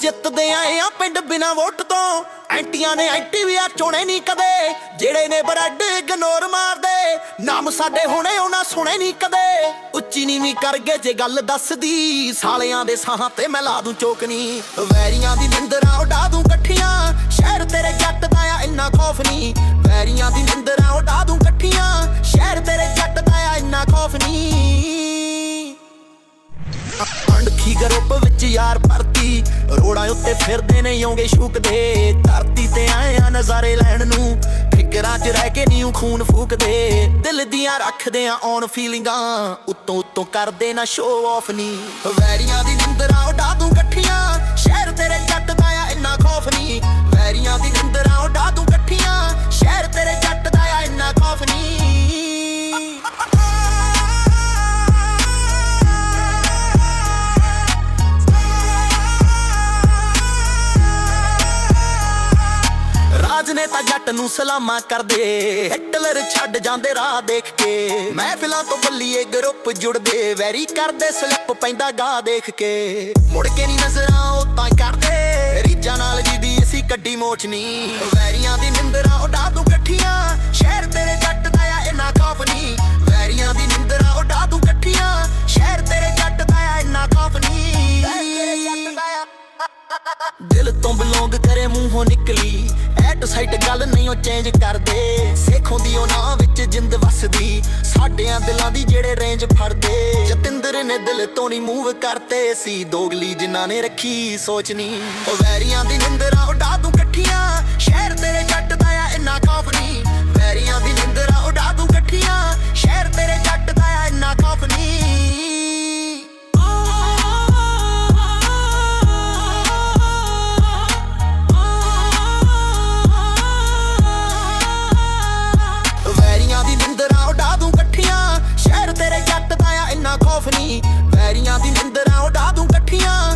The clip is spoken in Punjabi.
ਜਿੱਤਦੇ ਆਏ ਆ ਪਿੰਡ ਬਿਨਾ ਵੋਟ ਤੋਂ। ਐਂਟੀਆਂ ਨੇ ਐਂਟੀ ਵੀ ਆ ਚੋਣੇ ਨਹੀਂ ਕਦੇ। ਜਿਹੜੇ ਨੇ ਬਰੱਡ ਇਗਨੋਰ ਮਾਰਦੇ, ਨਾਮ ਸਾਡੇ ਹੁਣੇ ਉਹਨਾਂ ਸੁਣੇ ਨਹੀਂ ਕਦੇ। ਉੱਚੀ ਨੀਵੀਂ ਕਰ ਜੇ ਗੱਲ ਦੱਸਦੀ, ਸਾਲਿਆਂ ਦੇ ਸਾਹਾਂ ਤੇ ਮੈਂ ਲਾ ਦੂੰ ਚੋਕਨੀ। ਵੈਰੀਆਂ ਦੀ ਨਿੰਦਰਾ ਉਡਾ ਦੂੰ ਇਕੱਠੀਆਂ ਸ਼ਹਿਰ ਤੇਰੇ ਜੱਟ ਦਾ ਆ ਇੰਨਾ ਖੌਫ ਨਹੀਂ ਵੈਰੀਆਂ ਦੀ ਨਿੰਦਰਾ ਉਡਾ ਦੂੰ ਇਕੱਠੀਆਂ ਸ਼ਹਿਰ ਤੇਰੇ ਜੱਟ ਦਾ ਆ ਇੰਨਾ ਖੌਫ ਨਹੀਂ ਵਿੱਚ ਯਾਰ ਭਰਤੀ। ਰੋੜਾਂ ਉੱਤੇ ਫਿਰਦੇ ਨੇ ਯੋਂਗੇ ਸ਼ੂਕਦੇ ਧਰਤੀ ਤੇ ਆਏ ਆ ਨਜ਼ਾਰੇ ਲੈਣ ਨੂੰ। ਫਿਕਰਾਂ 'ਚ ਰਹਿ ਕੇ ਨਹੀਂ ਖੂਨ ਫੂਕਦੇ। ਦਿਲ ਦੀਆਂ ਰੱਖਦੇ ਆ ਔਨ ਫੀਲਿੰਗਾਂ ਉੱਤੋਂ ਉੱਤੋਂ ਕਰਦੇ ਨਾ ਸ਼ੋ ਆਫ ਨੀ। ਵੈਰੀਆਂ ਦੀ ਨਿੰਦਰਾਂ ਉਡਾ ਦੂੰ ਇਕੱਠੀਆਂ ਰਾਜਨੇਤਾ ਜੱਟ ਨੂੰ ਸਲਾਮਾਂ ਕਰਦੇ। ਹਿਟਲਰ ਛੱਡ ਜਾਂਦੇ ਰਾਹ ਦੇਖ ਕੇ। ਮਹਿਫਿਲਾਂ ਤੋਂ ਬੱਲੀਏ ਗਰੁੱਪ ਜੁੜਦੇ। ਵੈਰੀ ਕਰਦੇ ਸਲਿੱਪ ਪੈਂਦਾ ਗਾ ਦੇਖ ਕੇ। ਮੁੜ ਕੇ ਨਹੀਂ ਨਜ਼ਰਾਂ ਉਹ ਤਾਂ ਕਰਦੇ। ਰੀਜਾਂ ਨਾਲ ਜਿਹਦੀ ਅਸੀਂ ਕੱਢੀ ਮੋਚ ਨਹੀਂ ਵੈਰੀਆਂ ਦੀ ਨਿੰਦਰਾਂ ਉਡਾ ਦੂੰ ਇਕੱਠੀਆਂ ਸ਼ਹਿਰ ਤੇਰੇ ਜੱਟ ਦਾ ਆ ਇੰਨਾ ਖੌਫ ਨਹੀਂ ਵੈਰੀਆਂ ਦੀ ਨਿੰਦਰਾਂ ਉਡਾ ਦੂੰ ਇਕੱਠੀਆਂ ਸ਼ਹਿਰ ਤੇਰੇ ਜੱਟ ਦਾ ਆ ਇੰਨਾ ਖੌਫ ਨਹੀਂ ਦਿਲ ਤੋਂ ਬਿਲੋਂਗ ਕਰੇ ਮੂੰਹੋਂ ਨਿਕਲੀ। ਐਟ ਸਾਈਟ ਗੱਲ ਨਹੀਂ ਉਹ ਚੇਂਜ ਕਰਦੇ। ਸੇਖੋਂ ਦੀ ਉਹ ਨਾਂ ਵਿੱਚ, ਜਿੰਦ ਵਸਦੀ। ਸਾਡਿਆਂ ਦਿਲਾਂ ਦੀ ਜਿਹੜੇ ਰੇਂਜ ਫੜਦੇ। ਜਤਿੰਦਰ ਨੇ ਦਿਲ ਤੋਂ ਨਹੀਂ ਮੂਵ ਕਰਤੇ ਸੀ। ਦੋਗਲੀ ਜਿਨ੍ਹਾਂ ਨੇ ਰੱਖੀ ਸੋਚ ਉਹ ਵੈਰੀਆਂ ਦੀ ਨਿੰਦਰਾ ਉਡਾ ਦੂੰ ਇਕੱਠੀਆਂ। ਸ਼ਹਿਰ ਤੇਰੇ ਜੱਟ ਖੌਫ ਨਹੀਂ ਵੈਰੀਆਂ ਦੀ ਨਿੰਦਰਾਂ ਉਡਾ ਦੂੰ ਇਕੱਠੀਆਂ।